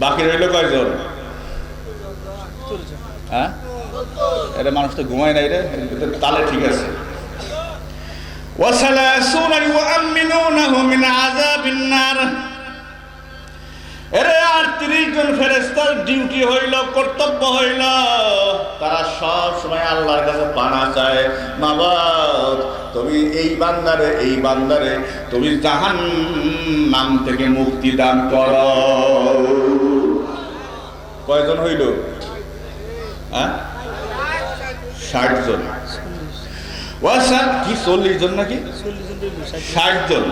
বাকি রইল কয়জন হ্যাঁ এটা মানুষ তো ঘুমায় নাই রে এদের তালে ঠিক আছে وثلاثون يؤمنونه من عذاب النار এরে আর তিরিশ জন ফেরেস্তার ডিউটি হইল কর্তব্য হইল তারা সব সময় আল্লাহর কাছে পানা চায় মাবাদ তুমি এই বান্দারে এই বান্দারে তুমি জাহান নাম থেকে মুক্তি দান কর কয়জন হইল হ্যাঁ ষাট জন ওয়াসান কি চল্লিশ জন নাকি ষাট জন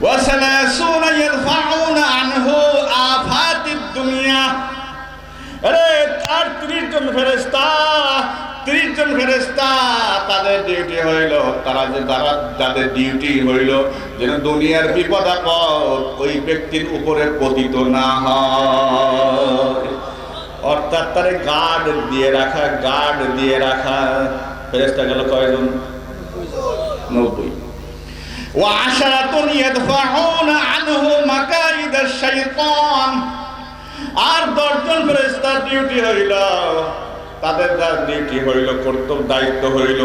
وثلاثون يرفعون عنه آفات الدنيا আরে আর ত্রিশ জন ফেরেস্তা ত্রিশ জন ফেরেস্তা তাদের ডিউটি হইল তারা যে তারা যাদের ডিউটি হইল যেন দুনিয়ার বিপদ আপদ ওই ব্যক্তির উপরে পতিত না হয় অর্থাৎ তারে গার্ড দিয়ে রাখা গার্ড দিয়ে রাখা ফেরেস্তা গেল কয়জন নব্বই وعشرة يدفعون عنه مكايد الشيطان আর দশজন ফেরেস্তার ডিউটি হইল তাদের যার ডিউটি হইল কর্তব্য দায়িত্ব হইল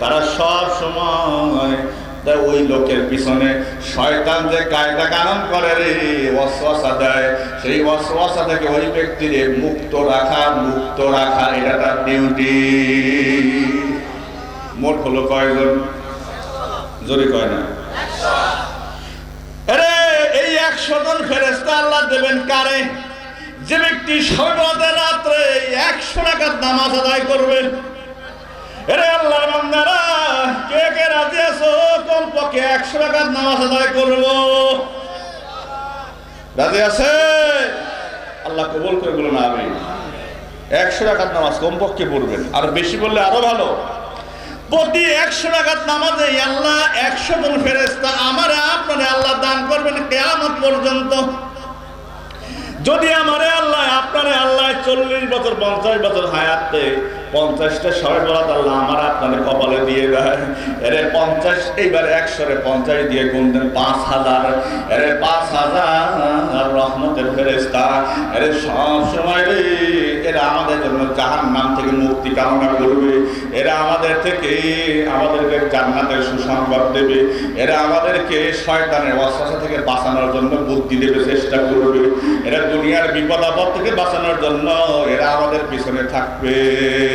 তারা সব সময় ওই লোকের পিছনে শয়তান যে কায়দা করে রে অশ্বাসা দেয়। সেই অশ্বাসা থেকে ওই ব্যক্তির মুক্ত রাখা মুক্ত রাখা, এটা তার ডিউটি মোট হলো কয়জন? জোরে কয় না। এই একশো জন ফেরেস্তা আল্লাহ দেবেন কারে? যে ব্যক্তি সর্বদা রাত্রে একশো টাকার নামাজ আদায় করবেন। আরে একশো টাকার নামাজ আদায় আছে? আল্লাহ কবুল করে বলুন আমি একশো টাকার নামাজ কমপক্ষে পড়বেন। আর বেশি আরও ভালো। প্রতি একশো টাকার নামাজে আল্লাহ একশো জন ফেরেস্তা আমার, আপনারে আল্লাহ দান করবেন কেয়ামত পর্যন্ত। যদি আমারে আল্লাহ, আপনারে আল্লাহ চল্লিশ বছর, পঞ্চাশ বছর হায়াতে পঞ্চাশটা শয় বরাত আল্লাহ আমার আপনার কপালে দিয়ে দেয় এরে পঞ্চাশ, এইবার একশোরে পঞ্চাশ দিয়ে গুণ দেন পাঁচ হাজার। এরে পাঁচ হাজার রহমতের ফেরেস্তা এরে সব সময় রে, এরা আমাদের জন্য জাহান নাম থেকে মুক্তি কামনা করবে। এরা আমাদের থেকে আমাদেরকে জান্নাতের সুসংবাদ দেবে। এরা আমাদেরকে শয়তানের অশ্বাসা থেকে বাঁচানোর জন্য বুদ্ধি দেবে, চেষ্টা করবে। এরা দুনিয়ার বিপদ আপদ থেকে বাঁচানোর জন্য এরা আমাদের পিছনে থাকবে।